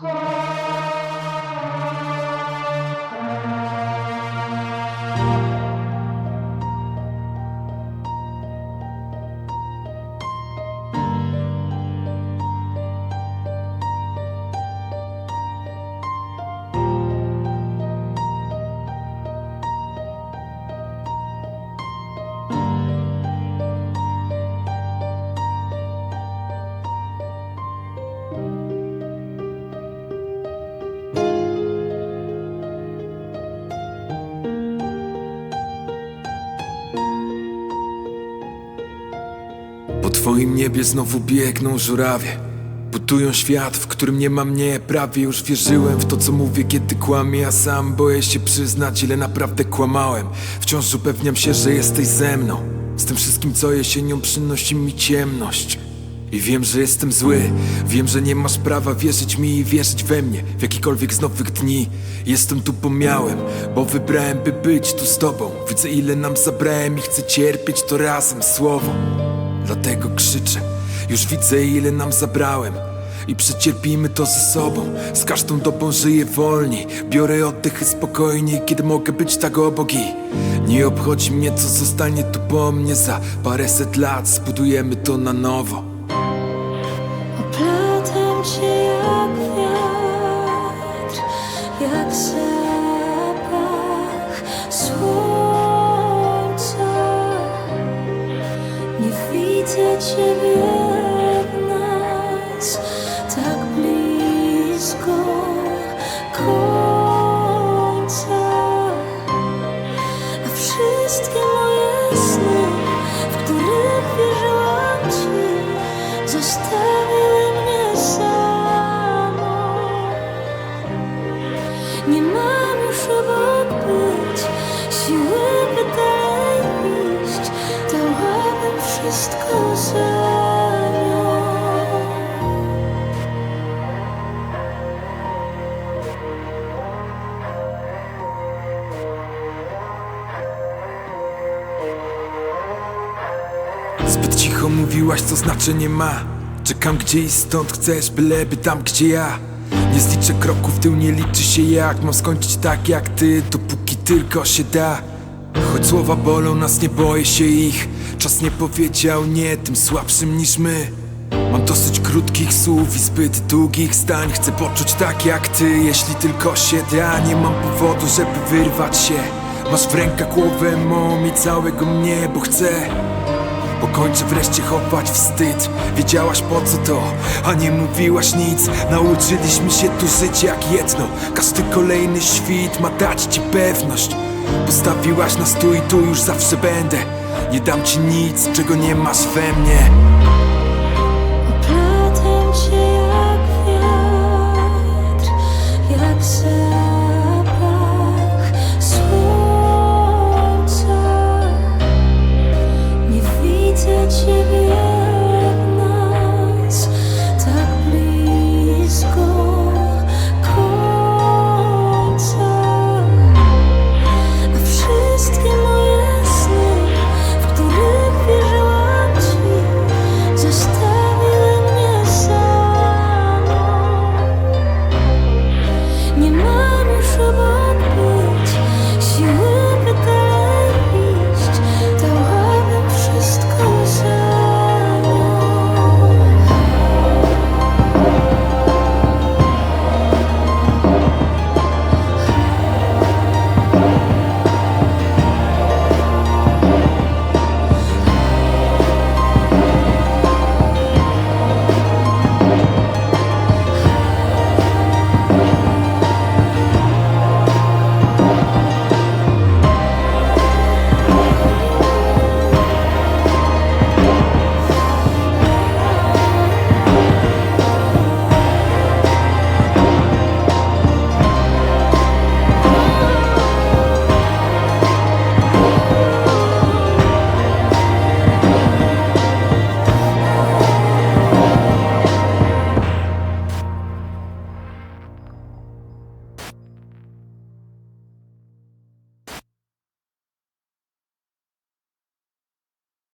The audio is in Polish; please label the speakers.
Speaker 1: Po twoim niebie znowu biegną żurawie. Budują świat, w którym nie ma mnie Prawie już wierzyłem w to, co mówię, kiedy kłamię A sam boję się przyznać, ile naprawdę kłamałem. Wciąż upewniam się, że jesteś ze mną. Z tym wszystkim, co jesienią przynosi mi ciemność. I wiem, że jestem zły, wiem, że nie masz prawa wierzyć mi i wierzyć we mnie. W jakikolwiek z nowych dni Jestem tu pomiałem, bo wybrałem by być tu z tobą. Widzę ile nam zabrałem i chcę cierpieć to razem słowo Dlatego krzyczę, już widzę ile nam zabrałem. I przecierpimy to ze sobą. Z każdą dobą żyję wolniej. Biorę oddechy spokojniej Kiedy mogę być tak obok i Nie obchodzi mnie co zostanie tu po mnie. Za paręset lat zbudujemy to na nowo.
Speaker 2: Oplatam cię jak wiatr, jak zapach widzę ciebie w nas tak blisko końca. A wszystkie wszystko nią.
Speaker 1: Zbyt cicho mówiłaś, co znaczenie ma. Czekam gdzie i stąd chcesz, byleby tam gdzie ja. Nie zliczę kroków, tył nie liczy się jak. Mam skończyć tak jak ty, dopóki tylko się da Choć słowa bolą, nas nie boję się ich. Czas nie powiedział nie tym słabszym niż my. Mam dosyć krótkich słów i zbyt długich zdań. Chcę poczuć tak jak ty, jeśli tylko się da. Nie mam powodu, żeby wyrwać się. Masz w rękach głowę mą i całego mnie, bo chcę. Bo kończę wreszcie chować wstyd. Wiedziałaś po co to, a nie mówiłaś nic. Nauczyliśmy się tu żyć jak jedno. Każdy kolejny świt ma dać ci pewność Postawiłaś na stół i tu już zawsze będę. Nie dam ci nic, czego nie masz we mnie